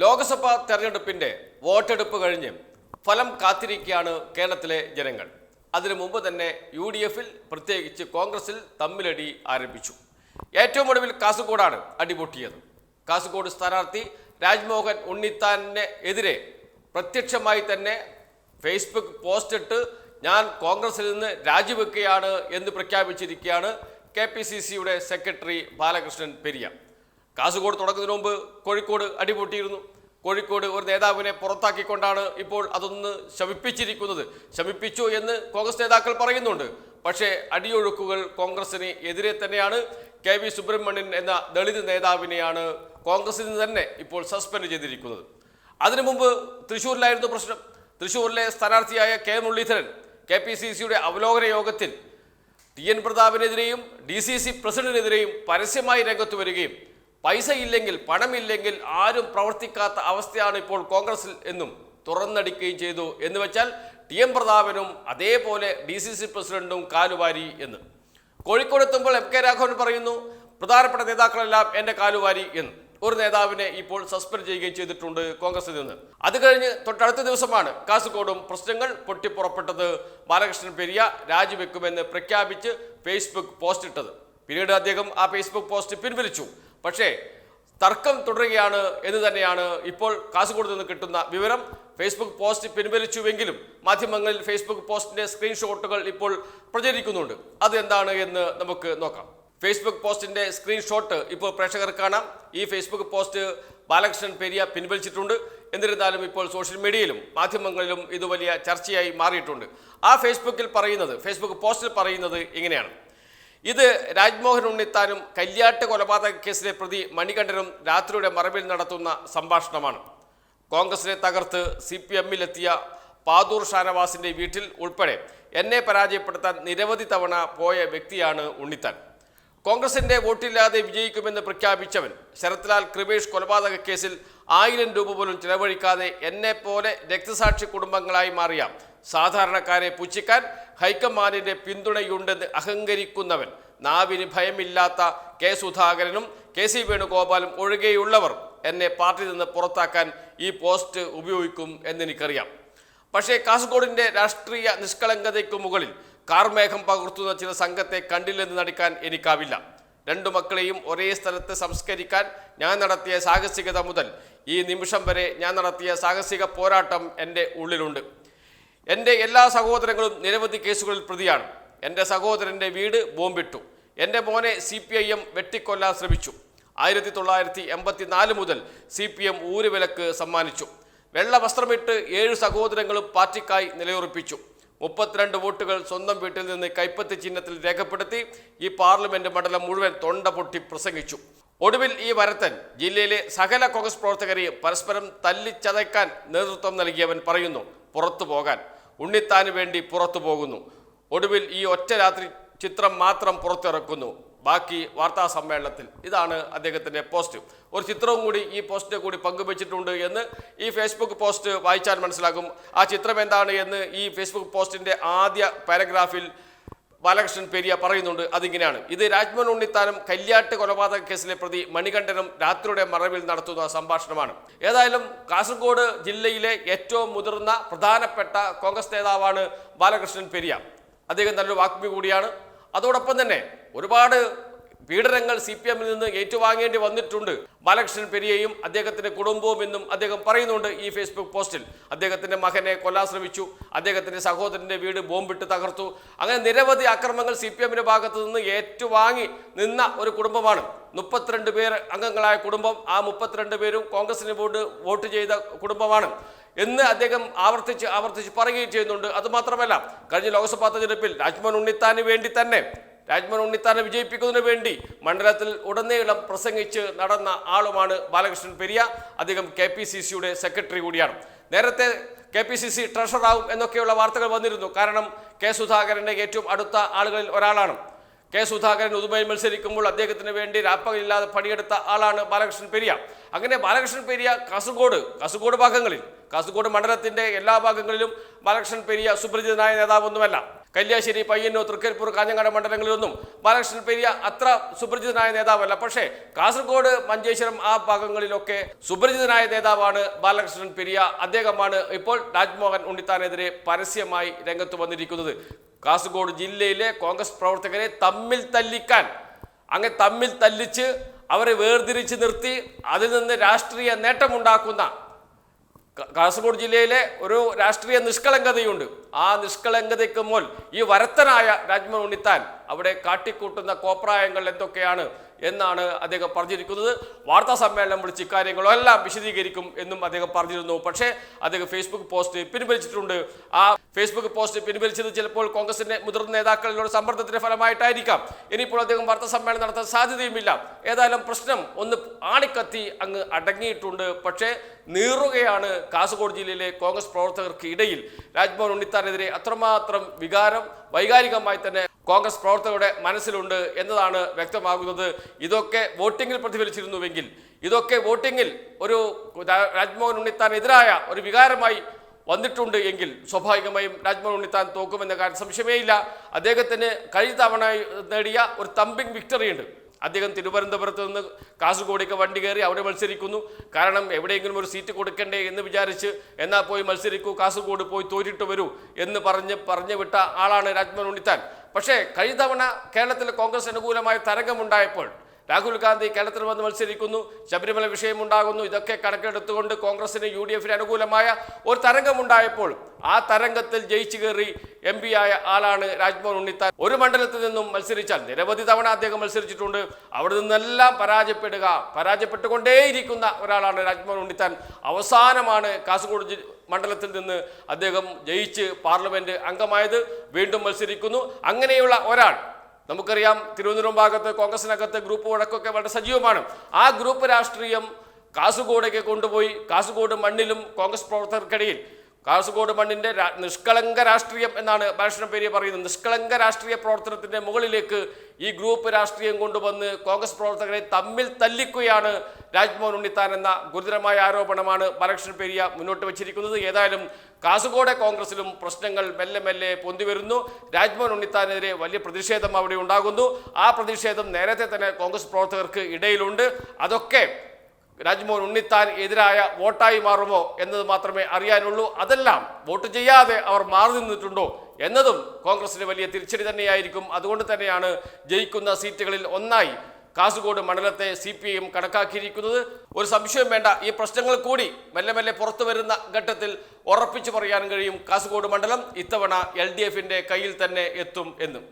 ലോക്സഭാ തെരഞ്ഞെടുപ്പിന്റെ വോട്ടെടുപ്പ് കഴിഞ്ഞ് ഫലം കാത്തിരിക്കുകയാണ് കേരളത്തിലെ ജനങ്ങൾ. അതിനു മുമ്പ് തന്നെ യു ഡി എഫിൽ പ്രത്യേകിച്ച് കോൺഗ്രസിൽ തമ്മിലടി ആരംഭിച്ചു. ഏറ്റവും ഒടുവിൽ കാസർഗോഡാണ് അടിപൊട്ടിയത്. കാസർഗോഡ് സ്ഥാനാർത്ഥി രാജ്മോഹൻ ഉണ്ണിത്താനിന് എതിരെ പ്രത്യക്ഷമായി തന്നെ ഫേസ്ബുക്ക് പോസ്റ്റ് ഇട്ട് ഞാൻ കോൺഗ്രസിൽ നിന്ന് രാജിവെക്കുകയാണ് എന്ന് പ്രഖ്യാപിച്ചിരിക്കുകയാണ് കെ പി സി സിയുടെ സെക്രട്ടറി ബാലകൃഷ്ണൻ പെരിയ. കാസർഗോഡ് തുടക്കത്തിന് മുമ്പ് കോഴിക്കോട് അടിപൊട്ടിയിരുന്നു. കോഴിക്കോട് ഒരു നേതാവിനെ പുറത്താക്കിക്കൊണ്ടാണ് ഇപ്പോൾ അതൊന്ന് ശമിപ്പിച്ചിരിക്കുന്നത്. ശമിപ്പിച്ചു എന്ന് കോൺഗ്രസ് നേതാക്കൾ പറയുന്നുണ്ട്. പക്ഷേ അടിയൊഴുക്കുകൾ കോൺഗ്രസിന് എതിരെ തന്നെയാണ്. കെ വി സുബ്രഹ്മണ്യൻ എന്ന ദളിത് നേതാവിനെയാണ് കോൺഗ്രസിൽ നിന്ന് തന്നെ ഇപ്പോൾ സസ്പെൻഡ് ചെയ്തിരിക്കുന്നത്. അതിനു മുമ്പ് തൃശ്ശൂരിലായിരുന്നു പ്രശ്നം. തൃശ്ശൂരിലെ സ്ഥാനാർത്ഥിയായ K Muraleedharan K P C സിയുടെ അവലോകന യോഗത്തിൽ ടി എൻ പ്രതാപിനെതിരെയും ഡി സി സി പ്രസിഡന്റിനെതിരെയും പരസ്യമായി രംഗത്ത് വരികയും പൈസ ഇല്ലെങ്കിൽ പണമില്ലെങ്കിൽ ആരും പ്രവർത്തിക്കാത്ത അവസ്ഥയാണ് ഇപ്പോൾ കോൺഗ്രസിൽ എന്നും തുറന്നടിക്കുകയും ചെയ്തു. എന്ന് വെച്ചാൽ ടി എം പ്രതാപനും അതേപോലെ ഡി സി സി പ്രസിഡന്റും കാലുവാരി എന്ന്. കോഴിക്കോട് എത്തുമ്പോൾ എം കെ രാഘവൻ പറയുന്നു പ്രധാനപ്പെട്ട നേതാക്കളെല്ലാം എന്റെ കാലുവാരി എന്ന്. ഒരു നേതാവിനെ ഇപ്പോൾ സസ്പെൻഡ് ചെയ്യുകയും ചെയ്തിട്ടുണ്ട് കോൺഗ്രസിൽ നിന്ന്. അത് കഴിഞ്ഞ് തൊട്ടടുത്ത ദിവസമാണ് കാസർഗോഡും പ്രശ്നങ്ങൾ പൊട്ടിപ്പുറപ്പെട്ടത്. ബാലകൃഷ്ണൻ പെരിയ രാജിവെക്കുമെന്ന് പ്രഖ്യാപിച്ച് ഫേസ്ബുക്ക് പോസ്റ്റ് ഇട്ടത് പിന്നീട് അദ്ദേഹം ആ ഫേസ്ബുക്ക് പോസ്റ്റ് പിൻവലിച്ചു. പക്ഷേ തർക്കം തുടരുകയാണ് എന്ന് തന്നെയാണ് ഇപ്പോൾ കാസർഗോഡ് നിന്ന് കിട്ടുന്ന വിവരം. ഫേസ്ബുക്ക് പോസ്റ്റ് പിൻവലിച്ചുവെങ്കിലും മാധ്യമങ്ങളിൽ ഫേസ്ബുക്ക് പോസ്റ്റിന്റെ സ്ക്രീൻഷോട്ടുകൾ ഇപ്പോൾ പ്രചരിക്കുന്നുണ്ട്. അത് എന്താണ് എന്ന് നമുക്ക് നോക്കാം. ഫേസ്ബുക്ക് പോസ്റ്റിന്റെ സ്ക്രീൻഷോട്ട് ഇപ്പോൾ പ്രേക്ഷകർ കാണാം. ഈ ഫേസ്ബുക്ക് പോസ്റ്റ് ബാലകൃഷ്ണൻ പെരിയ പിൻവലിച്ചിട്ടുണ്ട്. എന്നിരുന്നാലും ഇപ്പോൾ സോഷ്യൽ മീഡിയയിലും മാധ്യമങ്ങളിലും ഇത് വലിയ ചർച്ചയായി മാറിയിട്ടുണ്ട്. ആ ഫേസ്ബുക്കിൽ പറയുന്നത് ഫേസ്ബുക്ക് പോസ്റ്റിൽ പറയുന്നത് ഇങ്ങനെയാണ്. ഇത് രാജ്മോഹൻ ഉണ്ണിത്താനും കല്യാട്ട് കൊലപാതക കേസിലെ പ്രതി മണികണ്ഠനും രാത്രിയുടെ മറവിൽ നടത്തുന്ന സംഭാഷണമാണ്. കോൺഗ്രസിനെ തകർത്ത് സി പി എമ്മിലെത്തിയ പാതൂർ ഷാനവാസിന്റെ വീട്ടിൽ ഉൾപ്പെടെ എന്നെ പരാജയപ്പെടുത്താൻ നിരവധി തവണ പോയ വ്യക്തിയാണ് ഉണ്ണിത്താൻ. കോൺഗ്രസിന്റെ വോട്ടില്ലാതെ വിജയിക്കുമെന്ന് പ്രഖ്യാപിച്ചവൻ ശരത്ലാൽ കൃപേഷ് കൊലപാതക കേസിൽ ആയിരം രൂപ പോലും ചിലവഴിക്കാതെ എന്നെ പോലെ രക്തസാക്ഷി കുടുംബങ്ങളായി മാറിയ സാധാരണക്കാരെ പുച്ഛിക്കാൻ ഹൈക്കമാൻഡിന്റെ പിന്തുണയുണ്ടെന്ന് അഹങ്കരിക്കുന്നവൻ. നാവിന് ഭയമില്ലാത്ത കെ സുധാകരനും കെ സി വേണുഗോപാലും ഒഴികെയുള്ളവർ എന്നെ പാർട്ടിയിൽ നിന്ന് പുറത്താക്കാൻ ഈ പോസ്റ്റ് ഉപയോഗിക്കും എന്നെനിക്കറിയാം പക്ഷേ കാസർഗോഡിന്റെ രാഷ്ട്രീയ നിഷ്കളങ്കതയ്ക്ക് മുകളിൽ കാർമേഘം പകർത്തുന്ന ചില സംഘത്തെ കണ്ടില്ലെന്ന് നടിക്കാൻ എനിക്കാവില്ല. രണ്ടു മക്കളെയും ഒരേ സ്ഥലത്ത് സംസ്കരിക്കാൻ ഞാൻ നടത്തിയ സാഹസികത മുതൽ ഈ നിമിഷം വരെ ഞാൻ നടത്തിയ സാഹസിക പോരാട്ടം എന്റെ ഉള്ളിലുണ്ട്. എന്റെ എല്ലാ സഹോദരങ്ങളും നിരവധി കേസുകളിൽ പ്രതിയാണ്. എന്റെ സഹോദരന്റെ വീട് ബോംബിട്ടു. എന്റെ മോനെ സി പി ഐ എം വെട്ടിക്കൊല്ലാൻ ശ്രമിച്ചു. ആയിരത്തി തൊള്ളായിരത്തി എൺപത്തി നാല് മുതൽ സി പി എം ഊരുവിലക്ക് സമ്മാനിച്ചു. വെള്ള വസ്ത്രമിട്ട് ഏഴ് സഹോദരങ്ങളും പാർട്ടിക്കായി നിലയുറപ്പിച്ചു. മുപ്പത്തിരണ്ട് വോട്ടുകൾ സ്വന്തം വീട്ടിൽ നിന്ന് കൈപ്പത്തി ചിഹ്നത്തിൽ രേഖപ്പെടുത്തി ഈ പാർലമെന്റ് മണ്ഡലം മുഴുവൻ തൊണ്ട പൊട്ടി പ്രസംഗിച്ചു. ഒടുവിൽ ഈ വരത്തൻ ജില്ലയിലെ സകല കോൺഗ്രസ് പ്രവർത്തകരെയും പരസ്പരം തല്ലിച്ചതയ്ക്കാൻ നേതൃത്വം നൽകിയവൻ പറയുന്നു പുറത്തു പോകാൻ. ഉണ്ണിത്താന് വേണ്ടി പുറത്തു പോകുന്നു. ഒടുവിൽ ഈ ഒറ്റ രാത്രി ചിത്രം മാത്രം പുറത്തിറക്കുന്നു. ബാക്കി വാർത്താ സമ്മേളനത്തിൽ. ഇതാണ് അദ്ദേഹത്തിന്റെ പോസ്റ്റ്. ഒരു ചിത്രവും കൂടി ഈ പോസ്റ്റിനെ കൂടി പങ്കുവച്ചിട്ടുണ്ട് എന്ന് ഈ ഫേസ്ബുക്ക് പോസ്റ്റ് വായിച്ചാൽ മനസ്സിലാകും. ആ ചിത്രം എന്താണ് എന്ന് ഈ ഫേസ്ബുക്ക് പോസ്റ്റിന്റെ ആദ്യ പാരഗ്രാഫിൽ ബാലകൃഷ്ണൻ പെരിയ പറയുന്നുണ്ട് അതിങ്ങനെയാണ്. ഇത് രാജ്മോഹൻ ഉണ്ണിത്താനും കല്യാട്ട് കൊലപാതക കേസിലെ പ്രതി മണികണ്ഠനും രാത്രിയുടെ മറവിൽ നടത്തുന്ന സംഭാഷണമാണ്. ഏതായാലും കാസർഗോഡ് ജില്ലയിലെ ഏറ്റവും മുതിർന്ന പ്രധാനപ്പെട്ട കോൺഗ്രസ് നേതാവാണ് ബാലകൃഷ്ണൻ പെരിയ. അദ്ദേഹം നല്ലൊരു വാക്മി കൂടിയാണ്. അതോടൊപ്പം തന്നെ ഒരുപാട് പീഡനങ്ങൾ സി പി എമ്മിൽ നിന്ന് ഏറ്റുവാങ്ങേണ്ടി വന്നിട്ടുണ്ട്. ബാലകൃഷ്ണൻ പെരിയയും അദ്ദേഹത്തിന്റെ കുടുംബവും എന്നും അദ്ദേഹം പറയുന്നുണ്ട് ഈ ഫേസ്ബുക്ക് പോസ്റ്റിൽ. അദ്ദേഹത്തിന്റെ മകനെ കൊല്ലാൻ ശ്രമിച്ചു. അദ്ദേഹത്തിന്റെ സഹോദരന്റെ വീട് ബോംബിട്ട് തകർത്തു. അങ്ങനെ നിരവധി അക്രമങ്ങൾ സി പി എമ്മിന്റെ ഭാഗത്തു നിന്ന് ഏറ്റുവാങ്ങി നിന്ന ഒരു കുടുംബമാണ്. മുപ്പത്തിരണ്ട് പേർ അംഗങ്ങളായ കുടുംബം ആ മുപ്പത്തിരണ്ട് പേരും കോൺഗ്രസിന് വോട്ട് വോട്ട് ചെയ്ത കുടുംബമാണ്. എന്ന് അദ്ദേഹം ആവർത്തിച്ച് ആവർത്തിച്ച് പറയുകയും ചെയ്യുന്നുണ്ട്. അതുമാത്രമല്ല കഴിഞ്ഞ ലോക്സഭാ തെരഞ്ഞെടുപ്പിൽ രാജ്മോഹൻ ഉണ്ണിത്താന് വേണ്ടി തന്നെ രാജ്മോഹൻ ഉണ്ണിത്താനെ വിജയിപ്പിക്കുന്നതിന് വേണ്ടി മണ്ഡലത്തിൽ ഉടനീളം പ്രസംഗിച്ച് നടന്ന ആളുമാണ് ബാലകൃഷ്ണൻ പെരിയ. അദ്ദേഹം കെ പി സി സിയുടെ സെക്രട്ടറി കൂടിയാണ്. നേരത്തെ കെ പി സി സി ട്രഷറാവും എന്നൊക്കെയുള്ള വാർത്തകൾ വന്നിരുന്നു. കാരണം കെ സുധാകരന്റെ ഏറ്റവും അടുത്ത ആളുകളിൽ ഒരാളാണ്. കെ സുധാകരൻ ഉദുമയിൽ മത്സരിക്കുമ്പോൾ അദ്ദേഹത്തിന് വേണ്ടി രാപ്പകലില്ലാതെ പണിയെടുത്ത ആളാണ് ബാലകൃഷ്ണൻ പെരിയ. അങ്ങനെ ബാലകൃഷ്ണൻ പെരിയ കാസർഗോഡ് കാസർഗോഡ് ഭാഗങ്ങളിൽ കാസർഗോഡ് മണ്ഡലത്തിന്റെ എല്ലാ ഭാഗങ്ങളിലും ബാലകൃഷ്ണൻ പെരിയ സുപരിചിതനായ നേതാവൊന്നുമല്ല. കല്യാശ്ശേരി പയ്യന്നൂർ തൃക്കരിപ്പൂർ കാഞ്ഞങ്ങാട് മണ്ഡലങ്ങളിലൊന്നും ബാലകൃഷ്ണൻ പെരിയ അത്ര സുപരിചിതനായ നേതാവല്ല. പക്ഷേ കാസർഗോഡ് മഞ്ചേശ്വരം ആ ഭാഗങ്ങളിലൊക്കെ സുപരിചിതനായ നേതാവാണ് ബാലകൃഷ്ണൻ പെരിയ. അദ്ദേഹമാണ് ഇപ്പോൾ രാജ്മോഹൻ ഉണ്ണിത്താനെതിരെ പരസ്യമായി രംഗത്ത് വന്നിരിക്കുന്നത്. കാസർഗോഡ് ജില്ലയിലെ കോൺഗ്രസ് പ്രവർത്തകരെ തമ്മിൽ തല്ലിക്കാൻ അങ്ങനെ തമ്മിൽ തല്ലിച്ച് അവരെ വേർതിരിച്ച് നിർത്തി അതിൽ നിന്ന് രാഷ്ട്രീയ നേട്ടമുണ്ടാക്കുന്ന കാസർഗോഡ് ജില്ലയിലെ ഒരു രാഷ്ട്രീയ നിഷ്കളങ്കതയുണ്ട്. ആ നിഷ്കളങ്കതയ്ക്ക് മുൻ ഈ വരത്തനായ രാജ്മോഹൻ ഉണ്ണിത്താൻ അവിടെ കാട്ടിക്കൂട്ടുന്ന കോപ്രായങ്ങൾ എന്തൊക്കെയാണ് എന്നാണ് അദ്ദേഹം പറഞ്ഞിരിക്കുന്നത്. വാർത്താ സമ്മേളനം വിളിച്ച് ഇക്കാര്യങ്ങളെല്ലാം വിശദീകരിക്കും എന്നും അദ്ദേഹം പറഞ്ഞിരുന്നു. പക്ഷേ അദ്ദേഹം ഫേസ്ബുക്ക് പോസ്റ്റ് പിൻവലിച്ചിട്ടുണ്ട്. ആ ഫേസ്ബുക്ക് പോസ്റ്റ് പിൻവലിച്ചത് ചിലപ്പോൾ കോൺഗ്രസിന്റെ മുതിർന്ന നേതാക്കളിലുള്ള സമ്മർദ്ദത്തിന്റെ ഫലമായിട്ടായിരിക്കാം. ഇനിയിപ്പോൾ അദ്ദേഹം വാർത്താ സമ്മേളനം നടത്താൻ സാധ്യതയുമില്ല. ഏതായാലും പ്രശ്നം ഒന്ന് ആണിക്കത്തി അങ്ങ് അടങ്ങിയിട്ടുണ്ട്. പക്ഷേ നീറുകയാണ് കാസർഗോഡ് ജില്ലയിലെ കോൺഗ്രസ് പ്രവർത്തകർക്ക് ഇടയിൽ. രാജ്ഭവൻ ഉണ്ണിത്താനെതിരെ അത്രമാത്രം വികാരം വൈകാരികമായി തന്നെ കോൺഗ്രസ് പ്രവർത്തകരുടെ മനസ്സിലുണ്ട് എന്നതാണ് വ്യക്തമാകുന്നത്. ഇതൊക്കെ വോട്ടിങ്ങിൽ പ്രതിഫലിച്ചിരുന്നുവെങ്കിൽ ഇതൊക്കെ വോട്ടിങ്ങിൽ ഒരു രാജ്മോഹൻ ഉണ്ണിത്താനെതിരായ ഒരു വികാരമായി വന്നിട്ടുണ്ട് എങ്കിൽ സ്വാഭാവികമായും രാജ്മോഹൻ ഉണ്ണിത്താൻ തോക്കുമെന്ന കാര്യം സംശയമേ ഇല്ല അദ്ദേഹത്തിന് കഴിഞ്ഞ തവണ നേടിയ ഒരു തമ്പിങ് വിക്ടറിയുണ്ട്. അദ്ദേഹം തിരുവനന്തപുരത്ത് നിന്ന് കാസർഗോഡേക്ക് വണ്ടി കയറി അവിടെ മത്സരിക്കുന്നു. കാരണം എവിടെയെങ്കിലും ഒരു സീറ്റ് കൊടുക്കണ്ടേ എന്ന് വിചാരിച്ച് എന്നാൽ പോയി മത്സരിക്കൂ കാസർഗോഡ് പോയി തോറ്റിട്ട് വരൂ എന്ന് പറഞ്ഞ് പറഞ്ഞു വിട്ട ആളാണ് രാജ്മോഹൻ ഉണ്ണിത്താൻ. പക്ഷേ കഴിഞ്ഞ തവണ കേരളത്തിൽ കോൺഗ്രസ് അനുകൂലമായ തരംഗമുണ്ടായപ്പോൾ രാഹുൽ ഗാന്ധി കേരളത്തിൽ വന്ന് മത്സരിക്കുന്നു ശബരിമല വിഷയമുണ്ടാകുന്നു ഇതൊക്കെ കണക്കെടുത്തുകൊണ്ട് കോൺഗ്രസിന് യു ഡി എഫിന് അനുകൂലമായ ഒരു തരംഗമുണ്ടായപ്പോൾ ആ തരംഗത്തിൽ ജയിച്ചു കയറി എം പി ആയ ആളാണ് രാജ്മോഹൻ ഉണ്ണിത്താൻ. ഒരു മണ്ഡലത്തിൽ നിന്നും മത്സരിച്ചാൽ നിരവധി തവണ അദ്ദേഹം മത്സരിച്ചിട്ടുണ്ട്. അവിടെ നിന്നെല്ലാം പരാജയപ്പെടുക പരാജയപ്പെട്ടുകൊണ്ടേയിരിക്കുന്ന ഒരാളാണ് രാജ്മോഹൻ ഉണ്ണിത്താൻ. അവസാനമാണ് കാസർഗോഡ് മണ്ഡലത്തിൽ നിന്ന് അദ്ദേഹം ജയിച്ച് പാർലമെന്റ് അംഗമായത്. വീണ്ടും മത്സരിക്കുന്നു. അങ്ങനെയുള്ള ഒരാൾ നമുക്കറിയാം തിരുവനന്തപുരം ഭാഗത്ത് കോൺഗ്രസിനകത്ത് ഗ്രൂപ്പ് വഴക്കൊക്കെ വളരെ സജീവമാണ്. ആ ഗ്രൂപ്പ് രാഷ്ട്രീയം കാസർഗോഡേക്ക് കൊണ്ടുപോയി കാസർഗോഡ് മണ്ണിലും കോൺഗ്രസ് പ്രവർത്തകർക്കിടയിൽ കാസർഗോഡ് മണ്ണിന്റെ നിഷ്കളങ്ക രാഷ്ട്രീയം എന്നാണ് പേര് പറയുന്നത്. നിഷ്കളങ്ക രാഷ്ട്രീയ പ്രവർത്തനത്തിന്റെ മുകളിലേക്ക് ഈ ഗ്രൂപ്പ് രാഷ്ട്രീയം കൊണ്ടുവന്ന് കോൺഗ്രസ് പ്രവർത്തകരെ തമ്മിൽ തല്ലിക്കുകയാണ് രാജ്മോഹൻ ഉണ്ണിത്താൻ എന്ന ഗുരുതരമായ ആരോപണമാണ് ബാലകൃഷ്ണൻ മുന്നോട്ട് വച്ചിരിക്കുന്നത്. ഏതായാലും കാസർഗോഡ് കോൺഗ്രസിലും പ്രശ്നങ്ങൾ മെല്ലെ മെല്ലെ പൊന്തി വരുന്നു. രാജ്മോഹൻ ഉണ്ണിത്താനെതിരെ വലിയ പ്രതിഷേധം അവിടെ ഉണ്ടാകുന്നു. ആ പ്രതിഷേധം നേരത്തെ തന്നെ കോൺഗ്രസ് പ്രവർത്തകർക്ക് ഇടയിലുണ്ട്. അതൊക്കെ രാജ്മോഹൻ ഉണ്ണിത്താൻ എതിരായ വോട്ടായി മാറുമോ എന്നത് മാത്രമേ അറിയാനുള്ളൂ. അതെല്ലാം വോട്ട് ചെയ്യാതെ അവർ മാറി നിന്നിട്ടുണ്ടോ എന്നതും കോൺഗ്രസിന് വലിയ തിരിച്ചടി തന്നെയായിരിക്കും. അതുകൊണ്ട് തന്നെയാണ് ജയിക്കുന്ന സീറ്റുകളിൽ ഒന്നായി കാസർഗോഡ് മണ്ഡലത്തെ സി പി ഐ കണക്കാക്കിയിരിക്കുന്നത്. ഒരു സംശയം വേണ്ട ഈ പ്രശ്നങ്ങൾ കൂടി മെല്ലെ മെല്ലെ പുറത്തു വരുന്ന ഘട്ടത്തിൽ ഉറപ്പിച്ചു പറയാൻ കഴിയും. കാസർഗോഡ് മണ്ഡലം ഇത്തവണ എൽ കയ്യിൽ തന്നെ എത്തും എന്നും.